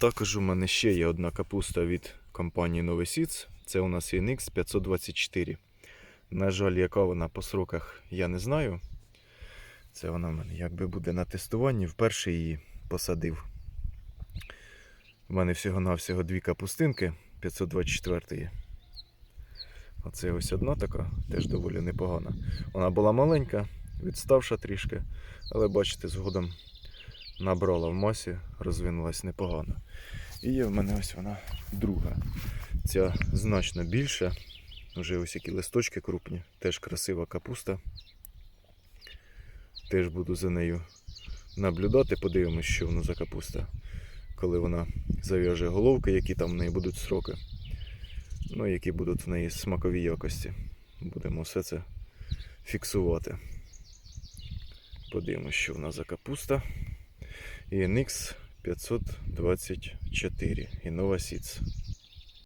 Також у мене ще є одна капуста від компанії Новий Сіц. Це у нас NX 524. На жаль, яка вона по сроках, я не знаю. Це вона в мене якби буде на тестуванні. Вперше її посадив. У мене всього-навсього дві капустинки 524. Оце ось одна така, теж доволі непогана. Вона була маленька, відставша трішки, але бачите, згодом набрала в масі, розвинулась непогано. І є в мене ось вона друга. Ця значно більша. Вже ось які листочки крупні, теж красива капуста. Теж буду за нею наблюдати, подивимось, що воно за капуста. Коли вона зав'яже головки, які там в неї будуть сроки. Ну, які будуть в неї смакові якості. Будемо все це фіксувати. Подивимось, що в нас за капуста. І NX 524 і Nova Seeds.